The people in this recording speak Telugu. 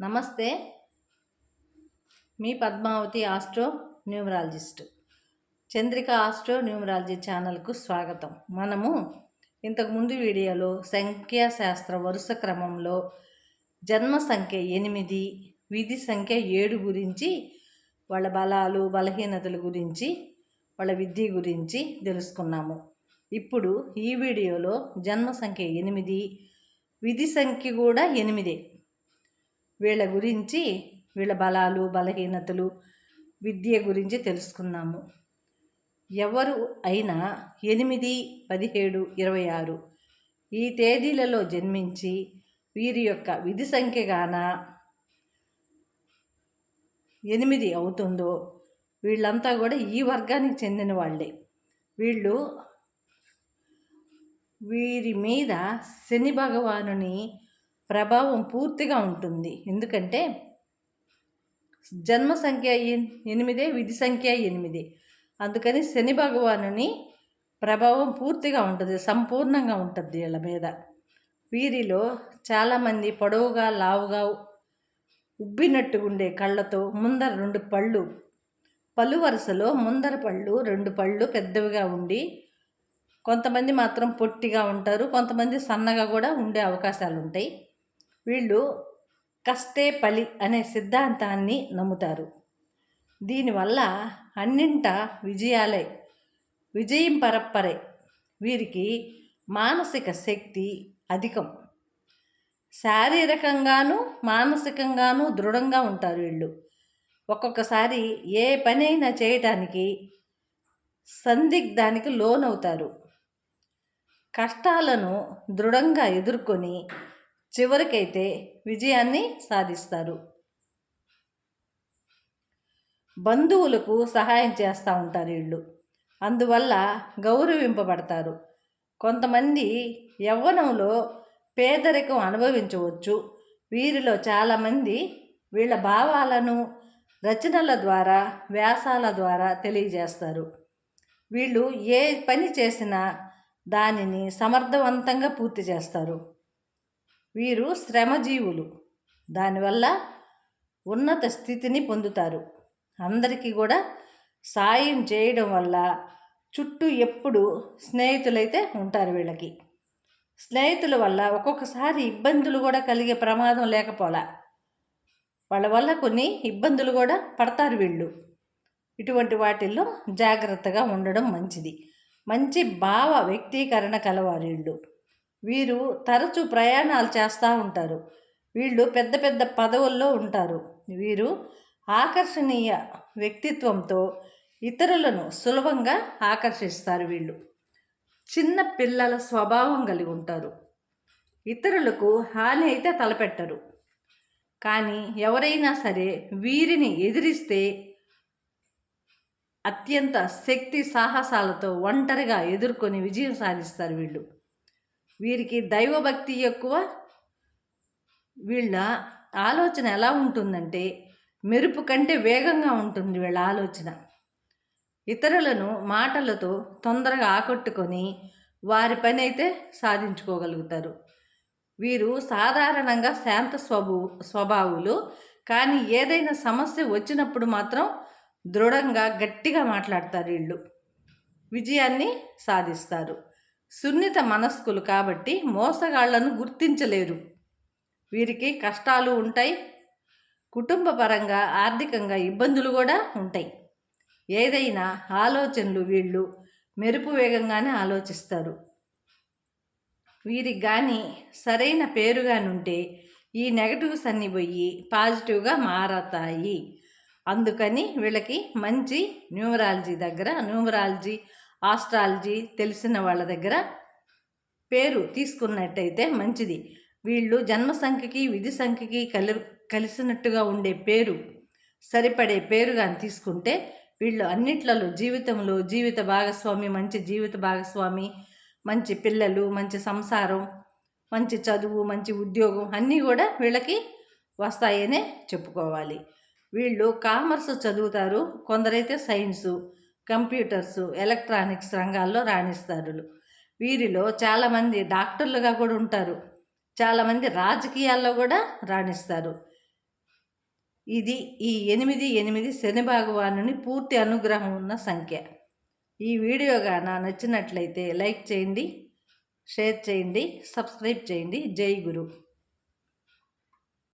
నమస్తే. మీ Padmavati astro numerologist Chandrika astro numerology ఛానల్కు స్వాగతం. మనము ఇంతకుముందు వీడియోలో సంఖ్యాశాస్త్ర వరుస క్రమంలో జన్మ సంఖ్య ఎనిమిది విధి సంఖ్య ఏడు గురించి వాళ్ళ బలాలు బలహీనతల గురించి వాళ్ళ విద్య గురించి తెలుసుకున్నాము. ఇప్పుడు ఈ వీడియోలో జన్మ సంఖ్య ఎనిమిది విధి సంఖ్య కూడా ఎనిమిదే. వీళ్ళ గురించి వీళ్ళ బలాలు బలహీనతలు విద్య గురించి తెలుసుకున్నాము ఎవరు అయినా ఎనిమిది పదిహేడు ఇరవై ఆరు ఈ తేదీలలో జన్మించి వీరి యొక్క విధి సంఖ్యగాన ఎనిమిది అవుతుందో వీళ్ళంతా కూడా ఈ వర్గానికి చెందిన వాళ్ళే. వీళ్ళు వీరి మీద శని భగవానుని ప్రభావం పూర్తిగా ఉంటుంది. ఎందుకంటే జన్మ సంఖ్య ఎనిమిదే విధి సంఖ్య ఎనిమిది. అందుకని శని భగవానుని ప్రభావం పూర్తిగా ఉంటుంది సంపూర్ణంగా ఉంటుంది వీళ్ళ మీద. వీరిలో చాలామంది పొడవుగా లావుగా ఉబ్బినట్టు ఉండే కళ్ళతో ముందర రెండు పళ్ళు పళ్ళు వరుసలో ముందర పళ్ళు రెండు పళ్ళు పెద్దవిగా ఉండి కొంతమంది మాత్రం పొట్టిగా ఉంటారు కొంతమంది సన్నగా కూడా ఉండే అవకాశాలు ఉంటాయి వీళ్ళు కష్టే పలి అనే సిద్ధాంతాన్ని నమ్ముతారు. దీనివల్ల అన్నింట విజయాలే విజయం పరప్పరే. వీరికి మానసిక శక్తి అధికం. శారీరకంగాను మానసికంగాను దృఢంగా ఉంటారు వీళ్ళు. ఒక్కొక్కసారి ఏ పనైనా చేయటానికి సందిగ్ధానికి లోనవుతారు. కష్టాలను దృఢంగా ఎదుర్కొని చివరికైతే విజయాన్ని సాధిస్తారు. బంధువులకు సహాయం చేస్తూ ఉంటారు వీళ్ళు. అందువల్ల గౌరవింపబడతారు. కొంతమంది యవ్వనంలో పేదరికం అనుభవించవచ్చు. వీరిలో చాలామంది వీళ్ళ భావాలను రచనల ద్వారా వ్యాసాల ద్వారా తెలియజేస్తారు. వీళ్ళు ఏ పని చేసినా దానిని సమర్థవంతంగా పూర్తి చేస్తారు. వీరు శ్రమజీవులు. దానివల్ల ఉన్నత స్థితిని పొందుతారు. అందరికీ కూడా సాయం చేయడం వల్ల చుట్టూ ఎప్పుడు స్నేహితులైతే ఉంటారు వీళ్ళకి. స్నేహితుల వల్ల ఒక్కొక్కసారి ఇబ్బందులు కూడా కలిగే ప్రమాదం లేకపోలా. వాళ్ళ వల్ల కొన్ని ఇబ్బందులు కూడా పడతారు వీళ్ళు. ఇటువంటి వాటిల్లో జాగ్రత్తగా ఉండడం మంచిది. మంచి భావ వ్యక్తీకరణ కలవారు వీళ్ళు. వీరు తరచూ ప్రయాణాలు చేస్తూ ఉంటారు. వీళ్ళు పెద్ద పెద్ద పదవుల్లో ఉంటారు. వీరు ఆకర్షణీయ వ్యక్తిత్వంతో ఇతరులను సులభంగా ఆకర్షిస్తారు వీళ్ళు. చిన్న పిల్లల స్వభావం కలిగి ఉంటారు. ఇతరులకు హాని అయితే తలపెట్టరు. కానీ ఎవరైనా సరే వీరిని ఎదిరిస్తే అత్యంత శక్తి సాహసాలతో ఒంటరిగా ఎదుర్కొని విజయం సాధిస్తారు వీళ్ళు. వీరికి దైవభక్తి ఎక్కువ. వీళ్ళ ఆలోచన ఎలా ఉంటుందంటే మెరుపు కంటే వేగంగా ఉంటుంది వీళ్ళ ఆలోచన. ఇతరులను మాటలతో తొందరగా ఆకట్టుకొని వారి పని అయితే సాధించుకోగలుగుతారు. వీరు సాధారణంగా శాంత స్వభు స్వభావులు. కానీ ఏదైనా సమస్య వచ్చినప్పుడు మాత్రం దృఢంగా గట్టిగా మాట్లాడతారు వీళ్ళు. విజయాన్ని సాధిస్తారు. సున్నిత మనస్కులు కాబట్టి మోసగాళ్ళను గుర్తించలేరు. వీరికి కష్టాలు ఉంటాయి కుటుంబపరంగా ఆర్థికంగా ఇబ్బందులు కూడా ఉంటాయి. ఏదైనా ఆలోచనలు వీళ్ళు మెరుపు వేగంగానే ఆలోచిస్తారు. వీరికి కానీ సరైన పేరుగానుంటే ఈ నెగటివ్స్ అన్ని పోయి పాజిటివ్గా మారతాయి. అందుకని వీళ్ళకి మంచి న్యూమరాలజీ దగ్గర న్యూమరాలజీ ఆస్ట్రాలజీ తెలిసిన వాళ్ళ దగ్గర పేరు తీసుకున్నట్టయితే మంచిది. వీళ్ళు జన్మ సంఖ్యకి విధి సంఖ్యకి కలి కలిసినట్టుగా ఉండే పేరు సరిపడే పేరు కానీ తీసుకుంటే వీళ్ళు అన్నిట్లలో జీవితంలో జీవిత భాగస్వామి మంచి జీవిత భాగస్వామి మంచి పిల్లలు మంచి సంసారం మంచి చదువు మంచి ఉద్యోగం అన్నీ కూడా వీళ్ళకి వస్తాయనే చెప్పుకోవాలి. వీళ్ళు కామర్స్ చదువుతారు కొందరైతే సైన్సు. కంప్యూటర్స్ ఎలక్ట్రానిక్స్ రంగాల్లో రాణిస్తారు వీరిలో చాలామంది డాక్టర్లుగా కూడా ఉంటారు. చాలామంది రాజకీయాల్లో కూడా రాణిస్తారు. ఇది ఈ ఎనిమిది ఎనిమిది శని భగవానుని పూర్తి అనుగ్రహం ఉన్న సంఖ్య. ఈ వీడియో గాన నచ్చినట్లయితే లైక్ చేయండి షేర్ చేయండి సబ్స్క్రైబ్ చేయండి. జై గురు.